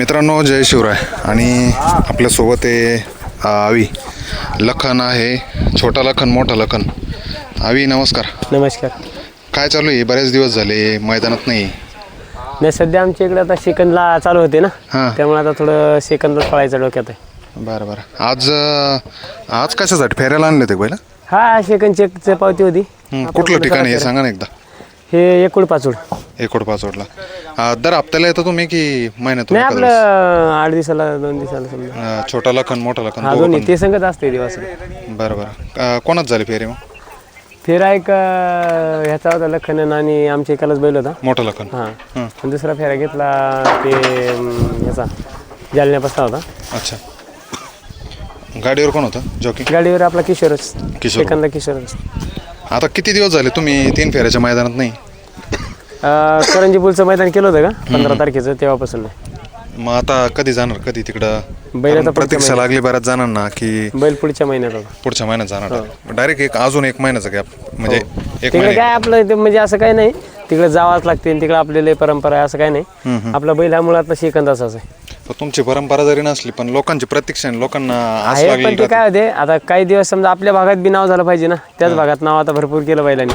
मित्रांनो जय शिवराय. आणि आपल्यासोबत आहे आवी. लखन आहे छोटा लखन मोठा लखन. आवी नमस्कार. नमस्कार. काय चालू आहे? बरेच दिवस झाले मैदानात नाही. नाही सध्या आमच्या इकडे आता सेकंदला चालू होते ना. हां. त्यामुळे आता थोडं सेकंदला पळायचं डोक्यात आहे. बरं बरं. आज अ, आज कशासाठी? फेऱ्याला आणले ते पहिलं? हा सेकंद चेकची पावती होती. हं, कुठलं ठिकाण आहे? हे. सांगा ना एकदा. हे एकूण पाचूड एकोड पाचवडला अ, दर हप्त्याला येतो तुम्ही की महिन्यातून नाही एखाद्या आपलं आठ दिवसाला दोन दिवसाला समजा. वेळेस? अ, छोटा लखन मोठा लखन हा दोन्ही. पण. ते संगत असते दिवस बरं बरं. अ, कोणाच झाले फेरे मग? फेरा एक अं, ह्याचा होता लखनन आणि आमच्या एकालाच बैल होता. मोठा लखन. हां. हं. आणि दुसरा फेरा घेतला ते अं, ह्याचा जालन्यापासून होता. अच्छा. गाडीवर कोण होतं? जॉकी? गाडीवर आपला किशोरच. किशोर. सेकंदला किशोरच. आता किती दिवस झाले तुम्ही तीन फेऱ्याच्या मैदानात नाही? करंजी पुलचं मैदान केलं होतं का? पंधरा तारखेचं तेव्हापासून? नाही मग आता कधी जाणार? कधी तिकडं? बैल कारण प्रतीक्षा लागली बऱ्याच जणांना की बैल पुढच्या महिन्यात होता. पुढच्या महिन्यात जाणार डायरेक्ट एक अजून एक महिन्याचा गॅप म्हणजे एक हो. तिकडे महिना. काय आपलं ते म्हणजे असं काही नाही. तिकडे जावाच लागते तिकडे आपल्याला परंपरा आहे असं काही नाही. आपला बैल हा मुळात सेकंदाचा आहे. पण तुमची परंपरा जरी नसली पण लोकांची प्रतीक्षा लोकांना आस आहे लागली पण ते काय होते आता काही दिवस समजा आपल्या भागात बी नाव झालं पाहिजे ना. त्याच भागात नाव आता भरपूर केलं बैलांनी.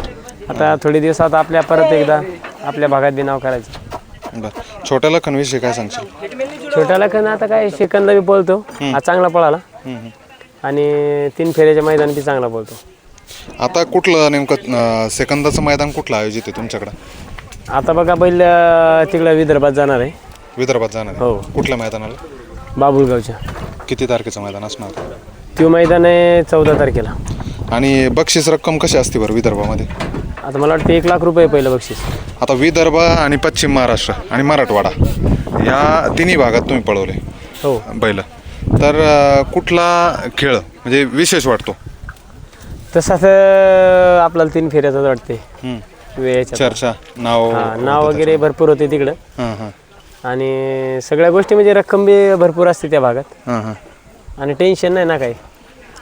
आता थोडे दिवस आता आपल्या परत एकदा आपल्या भागात बी नाव करायचं. बरं. छोट्या लखन विषयी काय सांगशील? छोट्या लखन आता काय सेकंदला बी पळतो. हा चांगला पळाला. हम्म, हम्म. आणि तीन फेऱ्याच्या मैदान बी चांगला पळतो. आता कुठलं नेमकं अं, सेकंदाचं मैदान कुठलं आयोजित आहे तुमच्याकडं? आता बघा बैल अं, तिकडं विदर्भात जाणार आहे. विदर्भात जाणार आहे? हो. कुठल्या मैदानाला? बाबुळगावच्या. किती तारखेचं मैदान असणार? तो मैदान आहे चौदा तारखेला. आणि बक्षीस रक्कम कशी असते बरं विदर्भामध्ये? आता मला वाटतं एक लाख रुपये पहिलं बक्षीस. आता विदर्भ आणि पश्चिम महाराष्ट्र आणि मराठवाडा या तिन्ही भागात तुम्ही पळवले. हो. बैल. तर अं, कुठला खेळ म्हणजे विशेष वाटतो? तसं तर आपल्याला तीन फेऱ्याचाच वाटते. हम्म. वेळेच्या चर्चा नाव हा नाव वगैरे भरपूर होते तिकडं. हां हां. आणि सगळ्या गोष्टी म्हणजे रक्कम बी भरपूर असते त्या भागात. हां हां. आणि टेन्शन नाही ना काही.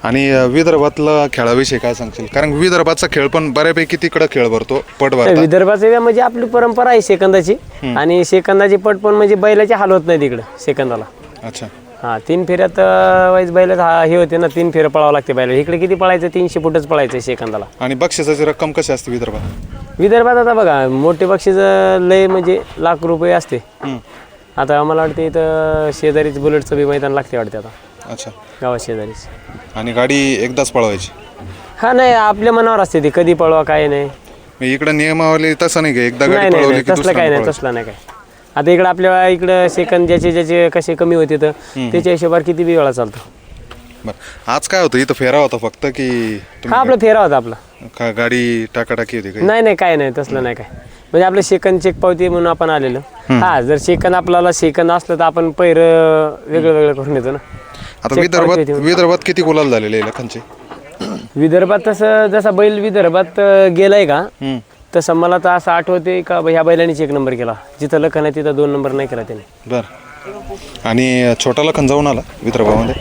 आणि विदर्भातला खेळाविषयी काय सांगशील? कारण विदर्भाचा खेळ पण बऱ्यापैकी तिकडं खेळ भरतो पट तर भरतात. विदर्भाचं म्हणजे आपली परंपरा आहे सेकंदाची. आणि सेकंदाची पट पण म्हणजे बैलाची हाल होत नाही तिकडं सेकंदाला. अच्छा. हा तीन फेऱ्यात वाईज बैलाचा हा हे होते ना तीन फेऱ्या पळावं लागते बैला इकडे किती पळायचं? तीनशे फुटच पळायचं सेकंदाला. आणि बक्षिसाची रक्कम कशी असते विदर्भात? विदर्भात आता बघा मोठे बक्षीस लय म्हणजे लाख रुपये असते. आता आम्हाला वाटते इथं शेजारीच बुलेटचं बी मैदान लागते वाटते आता. अच्छा. गावात शेजारीच. आणि गाडी एकदाच पळवायची? हा नाही आपल्या मनावर असते ती. कधी पळवा काय नाही. मग इकडं नियमावली तसं नाही का? एकदा गाडी नाही पळवली नाही, की तसलं काय नाही तसलं नाही काय. आता इकडं आपल्या इकडं सेकंद ज्याचे ज्याचे कसे कमी होते तर त्याच्या हिशोबावर किती बी वेळा चालतो. बरं. आज काय होतं? इथं फेरा होता फक्त की हा आपला फेरा होता आपला. का गाडी टाकाटाकी होती काही? नाही नाही काय नाही तसलं नाही काय. म्हणजे आपलं सेकंद चेक पावती म्हणून आपण आलेलो. हा जर सेकंद आपल्याला सेकंद असलं तर आपण पैर वेगळं वेगळं करून येतो ना. आता विदर्भात. विदर्भात किती गुलाल झालेले आहे लखनचे? विदर्भात तसं जसा बैल विदर्भात अं, गेलाय का हम्म. तसं मला तर असं आठवते का ह्या बैलानेच एक नंबर केला. जिथं लखन आहे तिथं दोन नंबर नाही केला त्याने. बरं. आणि छोटा लखन जाऊन आला विदर्भामध्ये?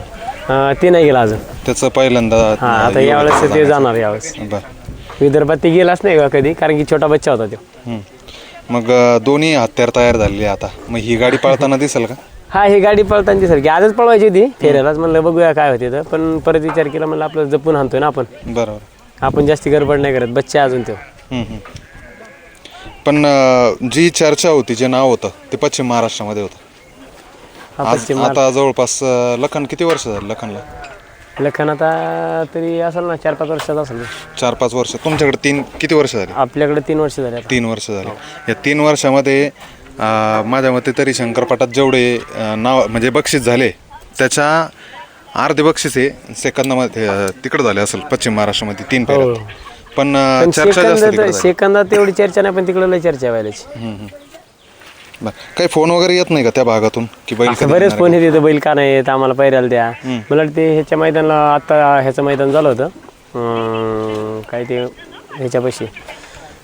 अं, ते नाही गेला अजून. त्याचं पहिल्यांदा हा आता यावेळेस ते जाणार यावेळेस. बरं. विदर्भात ते गेलाच नाही का कधी? कारण की छोटा बच्चा होता तो. हम्म. मग अं, दोन्ही हत्यार तयार झालेले आता. मग ही गाडी पळताना दिसेल का? हा ही गाडी पळताना ती सारखी आजच पळवायची होती. फेऱ्यालाच म्हणलं बघूया काय होते तर. पण परत विचार केला म्हणलं आपलं जपून आणतोय ना आपण. बरोबर. आपण जास्ती गडबड नाही करत बच्चा अजून तो. हम्म, हम्म. पण अं, जी चर्चा होती जे नाव होतं ते पश्चिम महाराष्ट्रामध्ये होतं. हा आज पश्चिम आता जवळपास अं, लखन किती वर्ष झाले लखनला? लखन आता तरी असेल ना चार पाच वर्षाचा असेल. चार पाच वर्ष. तुमच्याकडे तीन किती वर्ष झाली? आपल्याकडे तीन वर्ष झाले आता. तीन वर्ष झाली. या तीन वर्षामध्ये अं, माझ्या मते तरी शंकरपाटात जेवढे अं, नाव म्हणजे बक्षीस झाले त्याच्या अर्धे बक्षीस हे सेकंदामध्ये अं, तिकडं झाले असेल पश्चिम महाराष्ट्रामध्ये तीन फेऱ्यात. पण अं, पण चर्चा जास्त सेकंद तिकडं झाली. सेकंदात एवढी चर्चा नाही पण तिकडे लय चर्चा आहे व्हायलाची. हम्म, हम्म. बरं. काही फोन वगैरे येत नाही का त्या भागातून? की बैल असं कधी बरेच येणार फोन येते बैल का नाही येत आम्हाला पैरायला द्या. मला वाटतं ते ह्याच्या मैदानाला आता ह्याचं मैदान झालं होतं. अं, काय ते ह्याच्यापाशी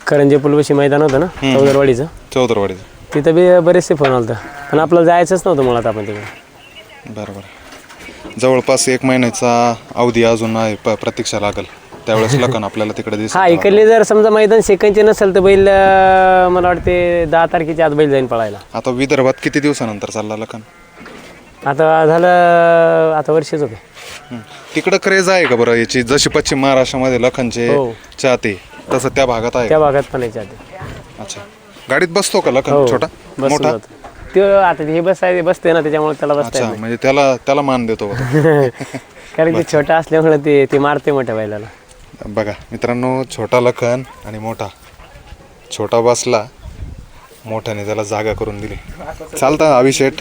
करंजे पुलपाशी मैदान होतं ना चौदरवाडीचं. आहे? चौदरवाडीचं. तिथं बी बरेचसे फोन आलतं. पण आपल्याला जायचंच नव्हतं मुळात आपण तिकडे. बरं बरं. जवळपास एक महिन्याचा अवधी अजून आहे प प्रतीक्षा लागेल. त्यावेळेस लखन आपल्याला तिकडे दिसेल हा इकडले जर समजा मैदान सेकंडचे नसेल तर बैल अं, मला वाटते दहा तारखेच्या आत बैल जाईन पळायला. आता विदर्भात किती दिवसानंतर चालला लखन? आता झालं आता वर्षच होते. तिकडं क्रेज आहे का बरं याची? जशी पश्चिम महाराष्ट्रामध्ये लखनचे हो. चाहते तसं त्या भागात आहे त्या भागात पण याच्या आधी अच्छा. गाडीत बसतो का लखन? हो छोटा? बसून मोठा? जातो ते आता हे बसाय बसते ना त्याच्यामुळे त्याला बसता अच्छा म्हणजे त्याला त्याला मान देतो बघा. येत नाही. कारण की छोटा असल्यामुळे ते ते मारते मोठ्या बैलाला. बघा मित्रांनो छोटा लखन आणि मोठा. छोटा बसला मोठ्याने त्याला जागा करून दिली. चालतं अभिषेक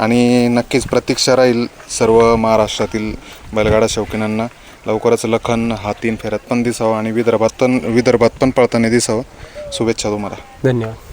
आणि नक्कीच प्रतीक्षा राहील सर्व महाराष्ट्रातील बैलगाडा शौकीनांना. लवकरच लखन हा तीन फेऱ्यात पण दिसावं आणि विदर्भात पण विदर्भात पण पळताना दिसावं. शुभेच्छा तुम्हाला. धन्यवाद.